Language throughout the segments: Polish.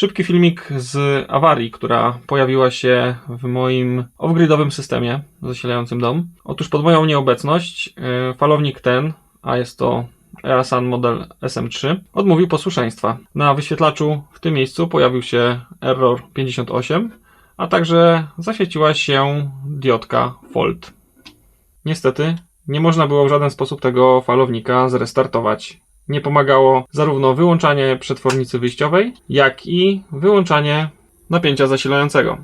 Szybki filmik z awarii, która pojawiła się w moim off-gridowym systemie zasilającym dom. Otóż pod moją nieobecność yy, falownik ten, a jest to Erasan model SM3, odmówił posłuszeństwa. Na wyświetlaczu w tym miejscu pojawił się error 58, a także zaświeciła się diodka Fault. Niestety nie można było w żaden sposób tego falownika zrestartować. Nie pomagało zarówno wyłączanie przetwornicy wyjściowej, jak i wyłączanie napięcia zasilającego.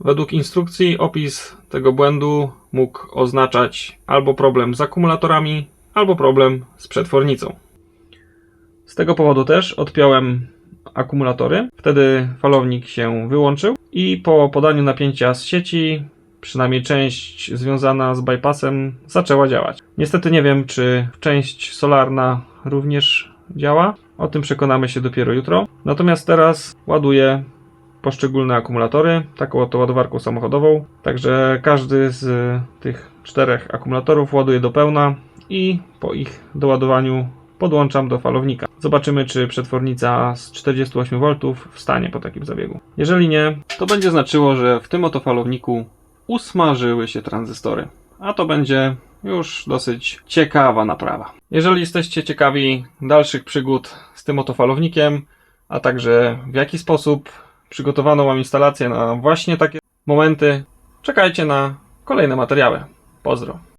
Według instrukcji opis tego błędu mógł oznaczać albo problem z akumulatorami, albo problem z przetwornicą. Z tego powodu też odpiąłem akumulatory. Wtedy falownik się wyłączył i po podaniu napięcia z sieci, przynajmniej część związana z bypassem, zaczęła działać. Niestety nie wiem, czy część solarna również działa. O tym przekonamy się dopiero jutro. Natomiast teraz ładuję poszczególne akumulatory, taką oto ładowarką samochodową. Także każdy z tych czterech akumulatorów ładuję do pełna i po ich doładowaniu podłączam do falownika. Zobaczymy, czy przetwornica z 48V wstanie po takim zabiegu. Jeżeli nie, to będzie znaczyło, że w tym oto falowniku usmażyły się tranzystory. A to będzie już dosyć ciekawa naprawa. Jeżeli jesteście ciekawi dalszych przygód z tym oto falownikiem, a także w jaki sposób przygotowano mam instalację na właśnie takie momenty, czekajcie na kolejne materiały. Pozdro.